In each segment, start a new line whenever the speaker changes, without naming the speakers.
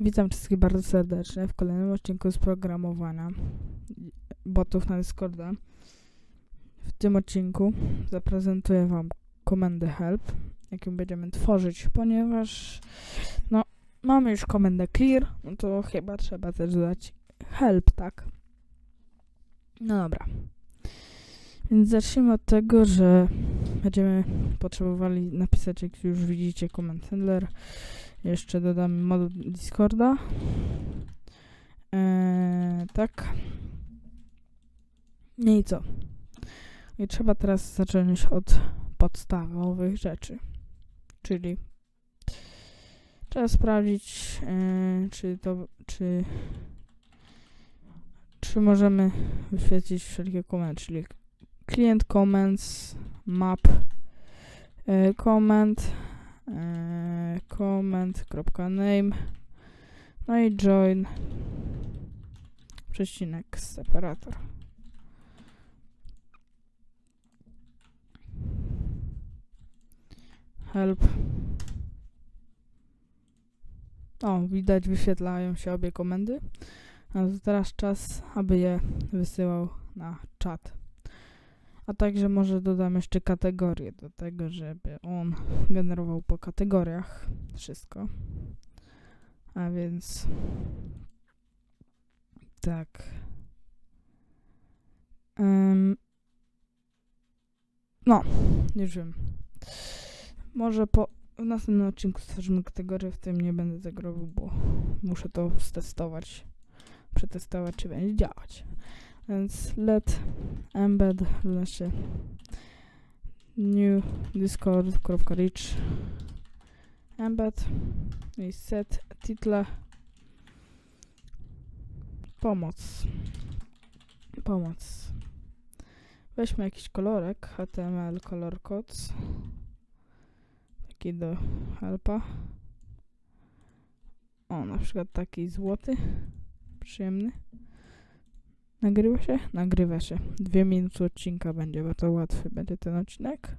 Witam wszystkich bardzo serdecznie w kolejnym odcinku z programowania botów na Discorda. W tym odcinku zaprezentuję Wam komendę help, jaką będziemy tworzyć, ponieważ no, mamy już komendę clear, no to chyba trzeba też dodać help, tak? No dobra. Więc zacznijmy od tego, że będziemy potrzebowali napisać, jak już widzicie, comment handler. Jeszcze dodamy moduł Discorda. Eee, tak. No i co? I trzeba teraz zacząć od podstawowych rzeczy. Czyli trzeba sprawdzić, eee, czy to, czy czy możemy wyświetlić wszelkie komendy, czyli client comments, map, e, comment, e, comment.name, no i join, przecinek, separator. Help. O, widać, wyświetlają się obie komendy. A teraz czas, aby je wysyłał na czat. A także może dodam jeszcze kategorię do tego, żeby on generował po kategoriach wszystko. A więc tak. Ym, no, już wiem. Może po w następnym odcinku stworzymy kategorię, w tym nie będę tego robił, bo muszę to stestować, przetestować, czy będzie działać. Więc let embed równa się new discord.reach embed i set title. Pomoc. Pomoc. Weźmy jakiś kolorek. Html color codes. Taki do helpa. O na przykład taki złoty. Przyjemny Nagrywa się? Nagrywa się. Dwie minuty odcinka będzie bardzo łatwy, będzie ten odcinek.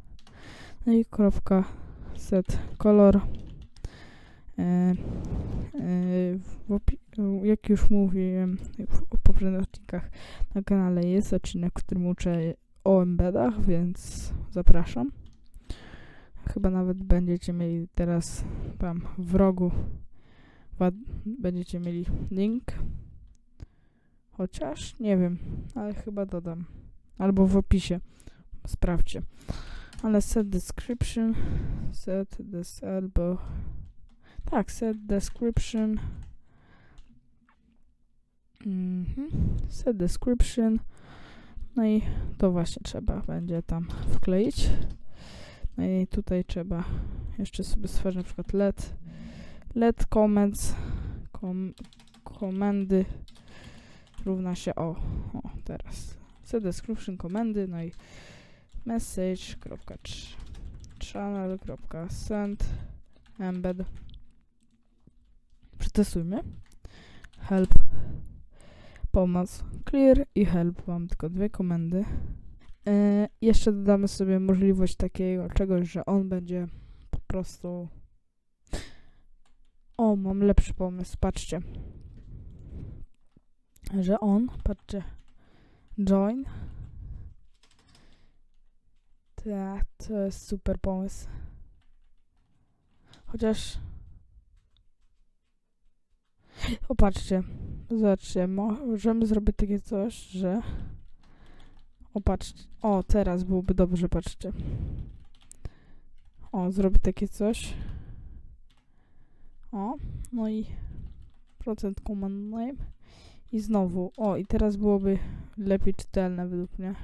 No i kropka set color. E, e, jak już mówiłem w poprzednich odcinkach na kanale jest odcinek, w którym uczę o embedach, więc zapraszam. Chyba nawet będziecie mieli teraz tam w rogu będziecie mieli link Chociaż nie wiem, ale chyba dodam. Albo w opisie. Sprawdźcie. Ale set description. Set this albo. Tak, set description. Mhm. Set description. No i to właśnie trzeba będzie tam wkleić. No i tutaj trzeba jeszcze sobie stworzyć na przykład let. Let comments. Kom, komendy równa się o, o teraz. C description komendy, no i message.channel.send embed. Przetestujmy. Help pomoc clear i help. Mam tylko dwie komendy. Yy, jeszcze dodamy sobie możliwość takiego czegoś, że on będzie po prostu o, mam lepszy pomysł, patrzcie że on, patrzcie, join. Tak, to jest super pomysł. Chociaż... Opatrzcie, zobaczcie, możemy zrobić takie coś, że... Opatrzcie, o, teraz byłoby dobrze, patrzcie. O, zrobię takie coś. O, no i procent command name. I znowu, o i teraz byłoby lepiej czytelne według mnie.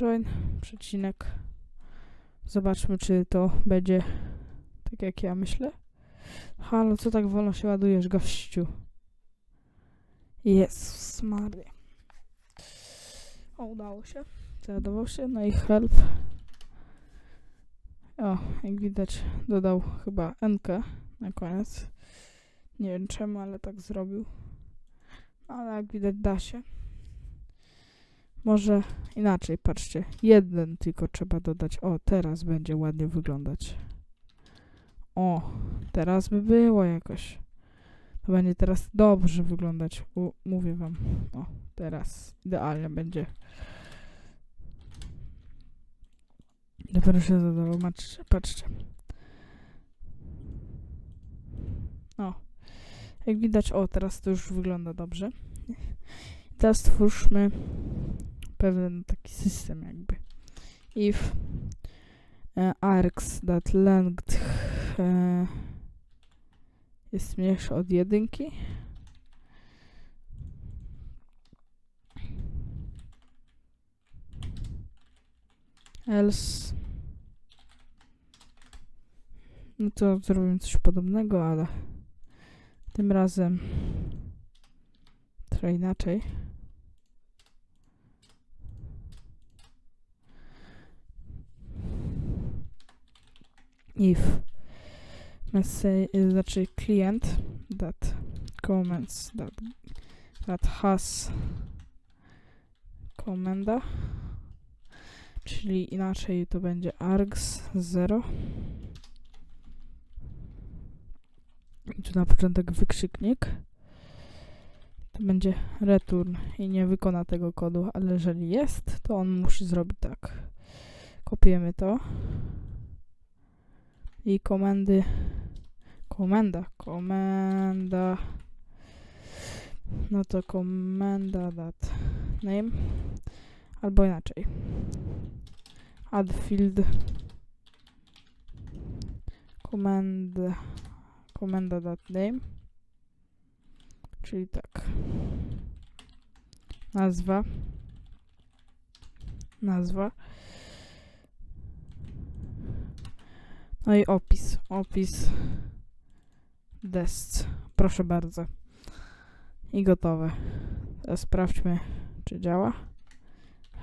Join, przecinek. Zobaczmy, czy to będzie tak jak ja myślę. Halo, co tak wolno się ładujesz, gościu? Jezus Maria. O, udało się. Załadował się, no i help. O, jak widać, dodał chyba NK na koniec. Nie wiem czemu, ale tak zrobił ale jak widać da się. Może inaczej, patrzcie. Jeden tylko trzeba dodać. O, teraz będzie ładnie wyglądać. O, teraz by było jakoś. To będzie teraz dobrze wyglądać. U, mówię wam. O, teraz idealnie będzie. Dopiero się zadało. Patrzcie, patrzcie. O. Jak widać, o, teraz to już wygląda dobrze. Teraz stwórzmy pewien taki system jakby. If e, args that length e, jest mniejszy od jedynki. Else. No to zrobimy coś podobnego, ale tym razem trochę inaczej. If message, znaczy klient that comments that, that has komenda czyli inaczej to będzie args 0 i tu na początek wykrzyknik? To będzie return i nie wykona tego kodu, ale jeżeli jest, to on musi zrobić tak. Kopiujemy to. I komendy. Komenda, komenda. No to komenda dat name. Albo inaczej. Add field. Komenda dat name czyli tak. Nazwa. Nazwa. No i opis. Opis. Desc proszę bardzo. I gotowe. Teraz sprawdźmy czy działa.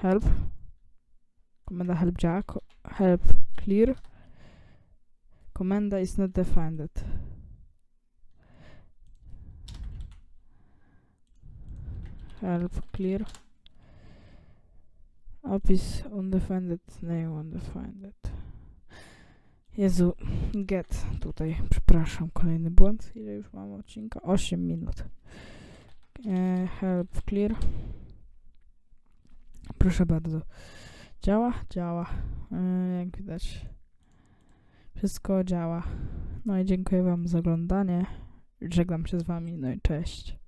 Help. Komenda help działa. Help clear. Komenda is not defined help clear opis undefined name undefined Jezu, get tutaj, przepraszam, kolejny błąd. Ile już mam odcinka? 8 minut. E, help clear. Proszę bardzo. Działa? Działa. E, jak widać, wszystko działa. No i dziękuję Wam za oglądanie. Żegnam się z Wami, no i cześć.